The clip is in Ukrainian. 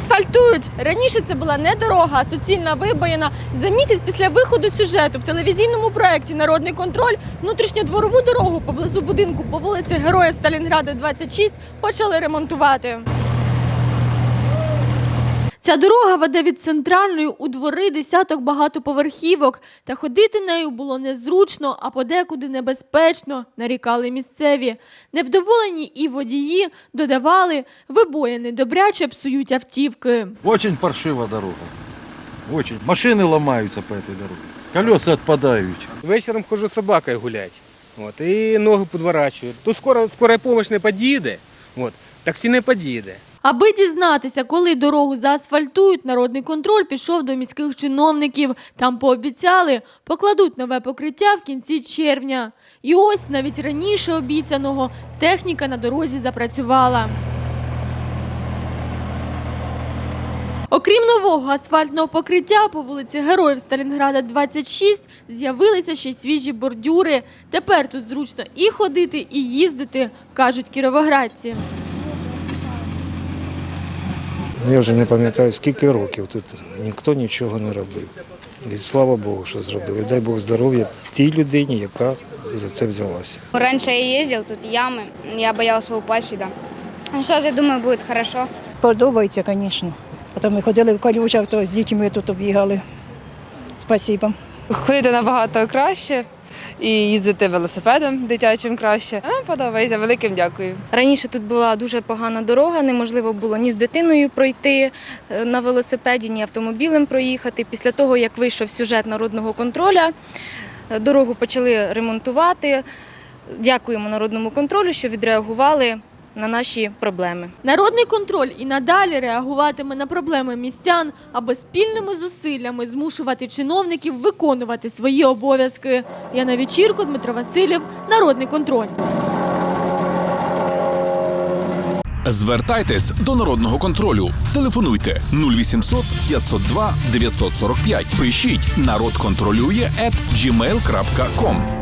Асфальтують. Раніше це була не дорога, а суцільна вибоїна. За місяць після виходу сюжету в телевізійному проєкті Народний контроль внутрішньодворову дорогу поблизу будинку по вулиці Героя Сталінграда 26 почали ремонтувати. Ця дорога веде від центральної у двори десяток багатоповерхівок, та ходити нею було незручно, а подекуди небезпечно, нарікали місцеві. Невдоволені і водії додавали, вибоїни добряче псують автівки. Очень паршива дорога. Очень. Машины ломаются по этой дороге. Колеса отпадают. Вечором ходжу з собакою гуляти. От, і ноги підворачую. Тут скоро, скоро помощь не під'їде, от, таксі не під'їде. Аби дізнатися, коли дорогу заасфальтують, народний контроль пішов до міських чиновників. Там пообіцяли, покладуть нове покриття в кінці червня. І ось навіть раніше обіцяного техніка на дорозі запрацювала. Окрім нового асфальтного покриття по вулиці Героїв Сталінграда 26 з'явилися ще свіжі бордюри. Тепер тут зручно і ходити, і їздити, кажуть кіровоградці. Ну, Я вже не пам'ятаю, скільки років тут ніхто нічого не робив. І слава Богу, що зробили. Дай Бог здоров'я тій людині, яка за це взялася. Раньше я ездил, тут ямы, я боялся упасть сюда. А сейчас, я думаю, будет хорошо. Подобається, звісно. Потім ми ходили в калюжах, то з дітьми тут обігали. Спасибо. ходити набагато краще і їздити велосипедом дитячим краще. Нам подобається. Великим дякую. Раніше тут була дуже погана дорога, неможливо було ні з дитиною пройти е, на велосипеді, ні автомобілем проїхати. Після того, як вийшов сюжет народного контроля, е, дорогу почали ремонтувати. Дякуємо народному контролю, що відреагували на наші проблеми. Народний контроль і надалі реагуватиме на проблеми містян, аби спільними зусиллями змушувати чиновників виконувати свої обов'язки. Яна Вечірко, Дмитро Васильєв, Народний контроль. Звертайтесь до народного контролю. Телефонуйте 0800 502 945. Пишіть народ контролює at gmail.com.